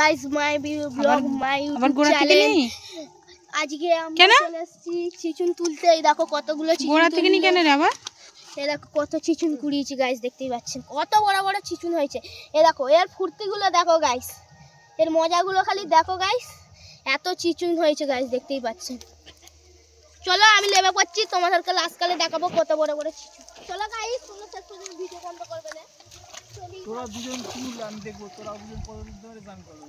Guys my blog মাই আজকে আমরা চলে এসেছি চিচুন তুলতে। এই দেখো কতগুলো চিচুন গোড়া থেকে নি। কেন রে আবার? দেখো কত চিচুন কুড়িয়েছি গাইস দেখতেই পাচ্ছেন। কত বড় বড় চিচুন হয়েছে। এ দেখো এর ফুর্তিগুলো দেখো গাইস এর মজাগুলো খালি দেখো গাইস এত চিচুন হয়েছে গাইস দেখতেই পাচ্ছেন। চলো আমি লেবে করছি তোমাদেরকে লাস্টকালে দেখাবো কত বড় বড় চিচুন চলো গাইস তোমরা ভিডিও বন্ধ করবে না। তোরা দুজন তুল আমি দেখব তোরা দুজন পরের ধরে গান করবে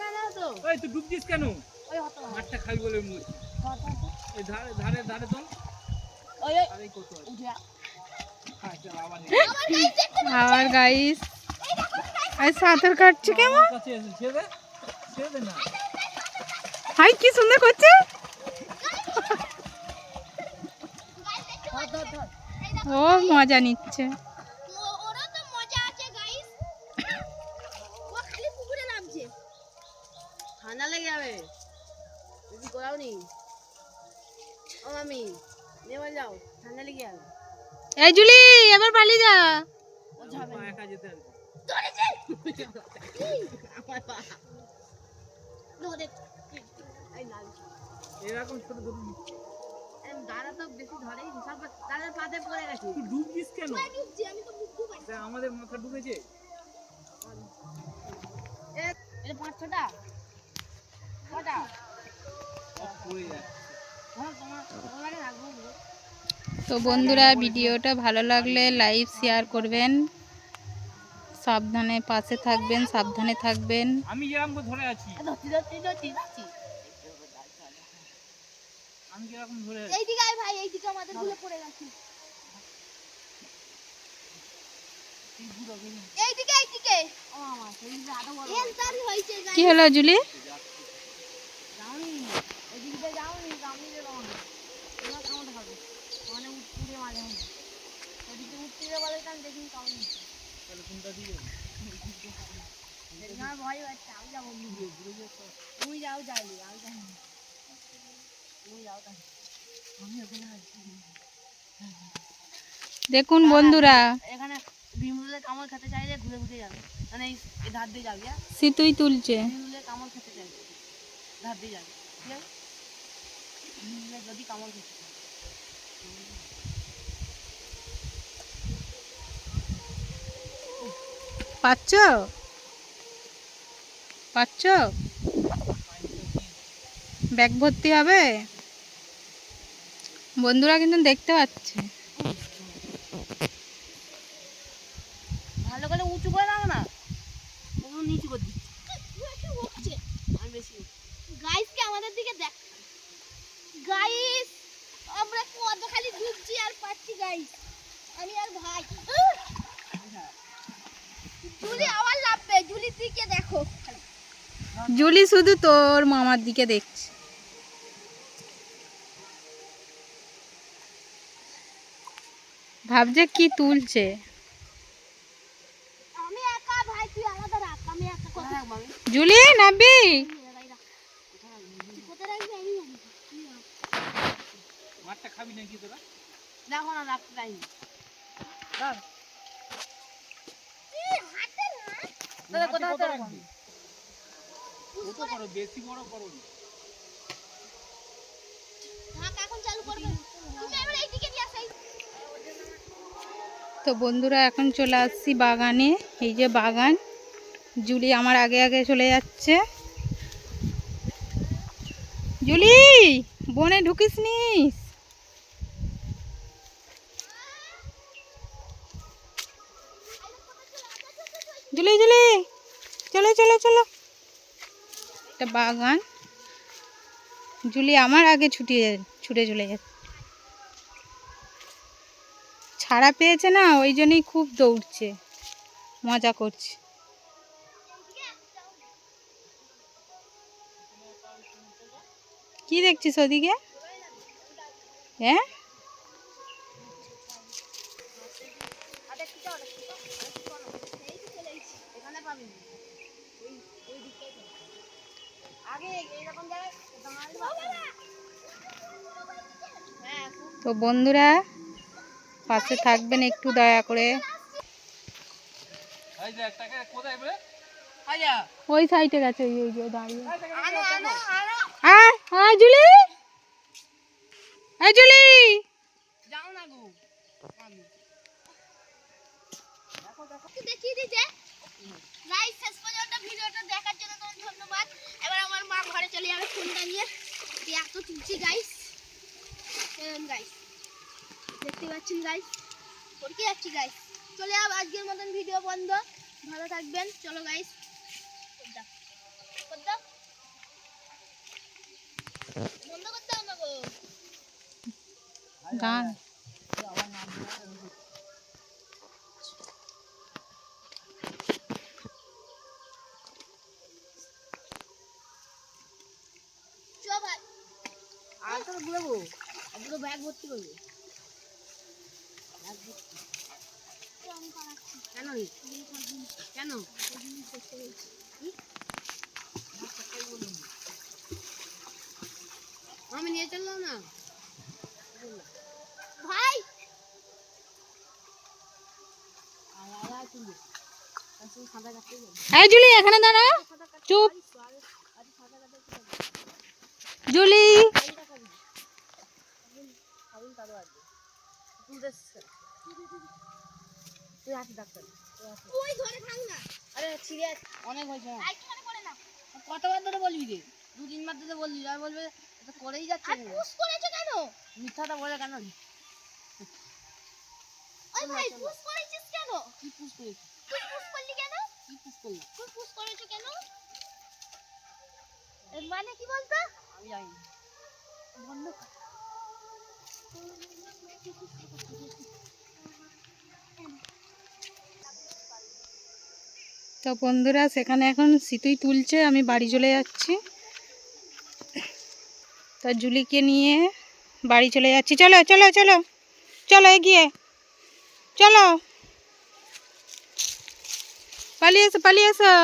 কেন তো? তুই ডুবছিস কেন? মাঠটা খাই বলে ধারে ধারে তো হ্যাঁ চল আবার গাইস আর সাঁতার কাটছে কেমন? হাই কি সুন্দর করছে Guys, দেখতে পাচ্ছি। এই দেখো, ও মজা নিচ্ছে। ও- ওরও তো মজা আছে guys। ও খালি পুকুরে নামছে। ঠান্ডা লেগে যাবে। বেশি করাও নি ও মামি যাও ঠান্ডা লেগে যাবে। এই জুলি এবার পালিয়ে যা। ও মা একা যেতে হবে। ধরেছে? আমার পা ধরে। এই না এরকম ছোট ছোট দাদা তো বেশি ধরেই নি, সব দাদার পাতে পড়ে গেছে। তুই ডুবছিস কেন? আমি ডুবছি, আমি তো। আমাদের মাথা ডুবেছে এটা পাঁচ ছটা। পড়ে যাচ্ছে। তো বন্ধুরা ভিডিওটা ভালো লাগলে লাইক শেয়ার করবেন। সাবধানে পাশে থাকবেন সাবধানে থাকবেন। আমি যেরকম ধরে আছি। এ ধরছি ধরছি ধরছি ধরছি আমি কীরকম ধরে এইদিকে আয় ভাই এইদিকে আমাদেরগুলো পড়ে গেছে। এইদিকে এইদিকে। ও আমার শরীরটা আরও বড়। ক্যান্সার হয়েছে কি হলো জুলি? যাওনি মানে উঠতে মাঝে মাঝে। ওদিকে উঠতে বলে আমি দেখিনি কামড় তাহলে কোনটা দিয়ে ভয় পাচ্ছে আমি যাব। তুমি যাও যাইনি আমি যাই তুমি যাও তাহলে আমি ওখানে আছি দেখুন বন্ধুরা। এখানে কামড় খেতে চাইলে ঘুরে ঘুরে যাবে। মানে এই ধার দিয়ে যাবি হ্যাঁ? সিতুই তুলছে। বিমরুলে কামড় খেতে চাইলে ধার দিয়ে যাবি ঠিক যদি কামড় খেতে পাচ্ছ? পাচ্ছ? ব্যাগ ভর্তি হবে? বন্ধুরা কিন্তু দেখতে পাচ্ছে। ভালো করে উঁচু করে রাখ না। পুরো নিচু করে দিচ্ছি। Guys আমাদের দিকে দেখ গাইস আমরা কত খালি ডুবছি আর পাচ্ছি গাইস আমি আর ভাই! জুলি আবার লাভবে জুলির দিকে দেখো? জুলি শুধু তোর মামার দিকে দেখছে ভাবছে কি তুলছে আমি একা ভাই তুই আলাদা রাখ আমি একা কোথায় কথা রাখব আমি জুলি নাবি কোথায় রাখবি আমি জানি তুই রাখ। মাঠটা খাবি নাকি তোরা দেখো না রাখতে টাইম দাও এ, হাতে না। দাদা মাঠে কোথায় কত হাতে রাখব রাখবি? ছোট করো বেশি বড় করো না। থাক, এখন চালু করবে তুমি এবার এইদিকে নিয়ে আসো এই- তো বন্ধুরা, এখন চলে আসছি বাগানে। এই যে বাগান, জুলি আমার আগে আগে চলে যাচ্ছে। জুলি, বনে ঢুকিস নিস জুলি জুলি, চলো চলো চলো। একটা বাগান। জুলি আমার আগে ছুটিয়ে, ছুটে চলে যাচ্ছে। ছাড়া পেয়েছে না, ওই জন্যই খুব দৌড়ছে। মজা করছে। কি দেখছিস ওদিকে? হ্যাঁ তো বন্ধুরা পাশে থাকবেন একটু দয়া করে। এই যে একটাকে কোথায় বেরে আয়া। ওই সাইডে গেছে ওই ওই দাঁড়িয়ে। আনো আনো আনো। আয় আয় জুলি। আয় জুলি। যাও না গো। আমি। দেখিয়ে দিতে গাইস শেষ পর্যন্ত ভিডিওটা দেখার জন্য ধন্যবাদ। এবার আমার মা ঘরে চলে যাবে ফোনটা নিয়ে। এই এত তুলছি গাইস গাইস দেখতে পাচ্ছেন গাইস পড়কে যাচ্ছি গাইস চলে যাব আজকের মতন ভিডিও বন্ধ। ভালো থাকবেন। চলো গাইস বন্ধ করতে হবে না গো? গান ভাই। আর তো ঘুরবো আর ব্যাগ ভর্তি করব। আমি নিয়ে চললাম না ভাই এই জুলি এখানে দাঁড়া। চুপ। জুলি। তুই আসি ডাক্তার ওই ধরে থাক না। আরে ছিঁড়ে অনেক হয়েছে না কতবার ধরে বলবি রে? দু তিনবার ধরে বলবি আর বলবে এটা করেই যাচ্ছে। আর পুশ করেছ কেন? মিথ্যাটা বলে কেন? ওই ভাই পুশ করেছিস কেন? কি পুষ করেছি? তুই পুশ করলি কেন? কি পুষ করলাম? তুই পুশ করেছ কেন? এর মানে কি বলতো? আমি জানি না। বন্ধ কর। তো বন্ধুরা, সেখানে এখন সিতুই তুলছে, আমি বাড়ি চলে যাচ্ছি। তা জুলিকে নিয়ে বাড়ি চলে যাচ্ছি। চলো চলো চলো চলো এগিয়ে, চলো। পালিয়ে এসো পালিয়ে এসো।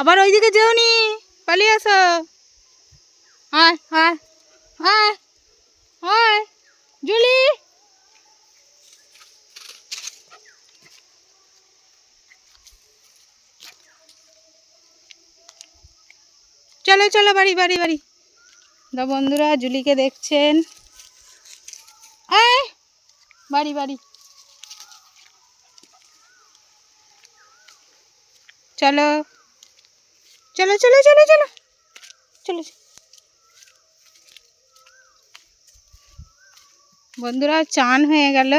আবার ওইদিকে যেও নি পালিয়ে এসো আয় আয় আয় আয় জুলি চলো চলো, বাড়ি বাড়ি বাড়ি। তো বন্ধুরা, জুলিকে দেখছেন। বাড়ি বাড়ি। চলো চলো চলো চলো। চলো চলো। বন্ধুরা, চান হয়ে গেল।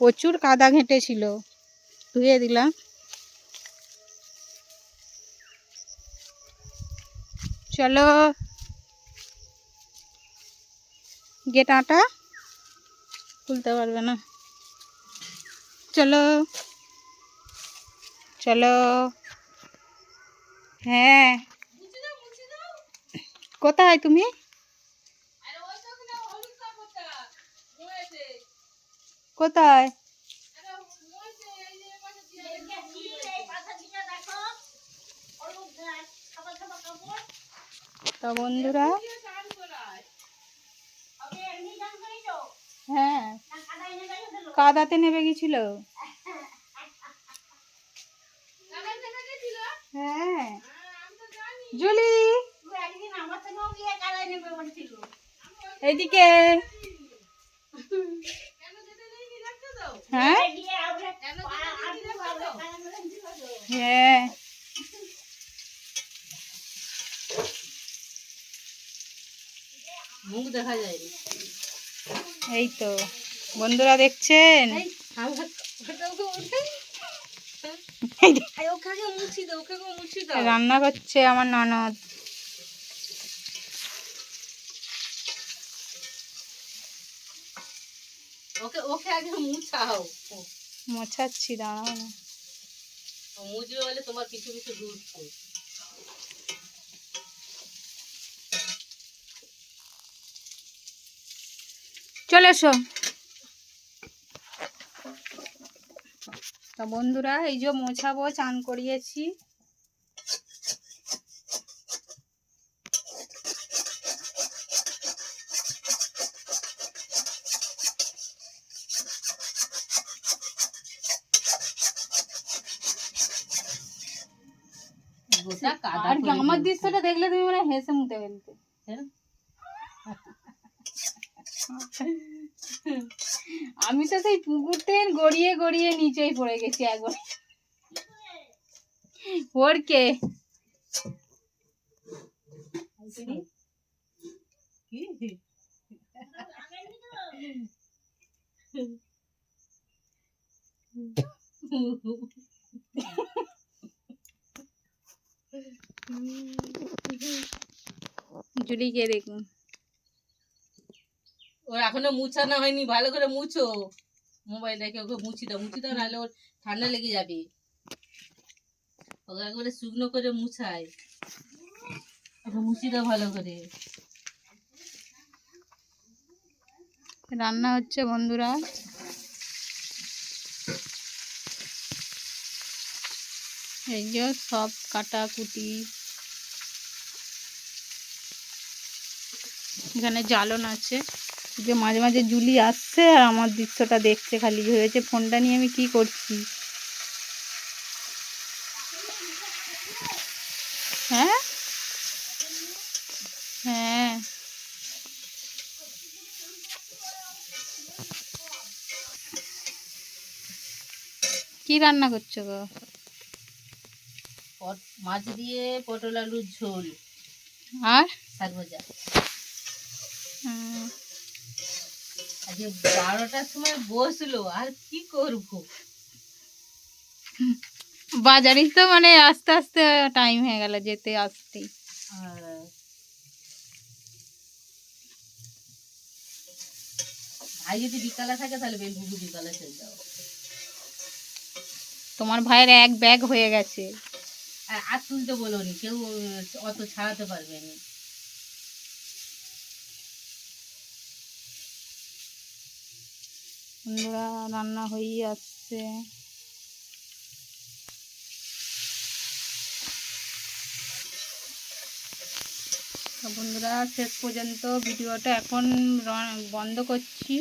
প্রচুর কাদা ঘেঁটেছিল। ধুয়ে দিলাম। চলো গেট আটা খুলতে পারবে না চলো চলো হ্যাঁ কোথায় তুমি কোথায় তো বন্ধুরা হ্যাঁ কাদাতে নেমে গেছিল হ্যাঁ জুলি এদিকে হ্যাঁ হ্যাঁ দেখা যায় এই তো বন্ধুরা দেখছেন? রান্না করছে আমার ননদ। ওকে ওকে আগে মুছাও। মোছাচ্ছি দাঁড়াও না। মুছবে বলে তোমার কিছু কিছু ঢুকছে চলে এসো। তো বন্ধুরা এই যে মোছাবো চান করিয়েছি গোটা কাদা আর করে আমার ফেলছে। দৃশ্যটা দেখলে তুমি মানে হেসে মুতে ফেলতে হ্যাঁ? আমি তো সেই পুকুরতে গড়িয়ে গড়িয়ে নিচেই পড়ে গেছি একবার ওর কে কি? জুলিকে দেখুন ওর এখনও মুছানো হয়নি, ভালো করে মুছো। মোবাইল রেখে ওকে মুছি দাও মুছি দাও, নাহলে ওর ঠান্ডা লেগে যাবে। ওকে একবারে শুকনো করে মুছাই। ওকে মুছি দাও ভালো করে। রান্না হচ্ছে বন্ধুরা। এই যে সব কাটা কুটি। এখানে জ্বালন আছে। যে মাঝে মাঝে জুলি আসছে আর আমার দৃশ্যটা দেখছে খালি হয়েছে ফোনটা নিয়ে আমি কি করছি? হ্যাঁ? হ্যাঁ। কি রান্না করছ গো? মাছ দিয়ে পটল আলুর ঝোল। আর? শাক ভাজা উম, আজকে বারোটার সময় বসল আর কি করব? বাজারই তো মানে আস্তে আস্তে টাইম হয়ে গেল যেতে আসতেই। আর ভাই যদি বিকালে থাকে তাহলে বেলপুকু বিকালে চলে যাও তোমার ভাইয়ের এক ব্যাগ হয়ে গেছে। আর তুলতে বলোনি কেউ অত ছাড়াতে পারবে না। বন্ধুরা রান্না হয়েই আসছে বন্ধুরা শেষ পর্যন্ত ভিডিওটা এখন বন্ধ করছি।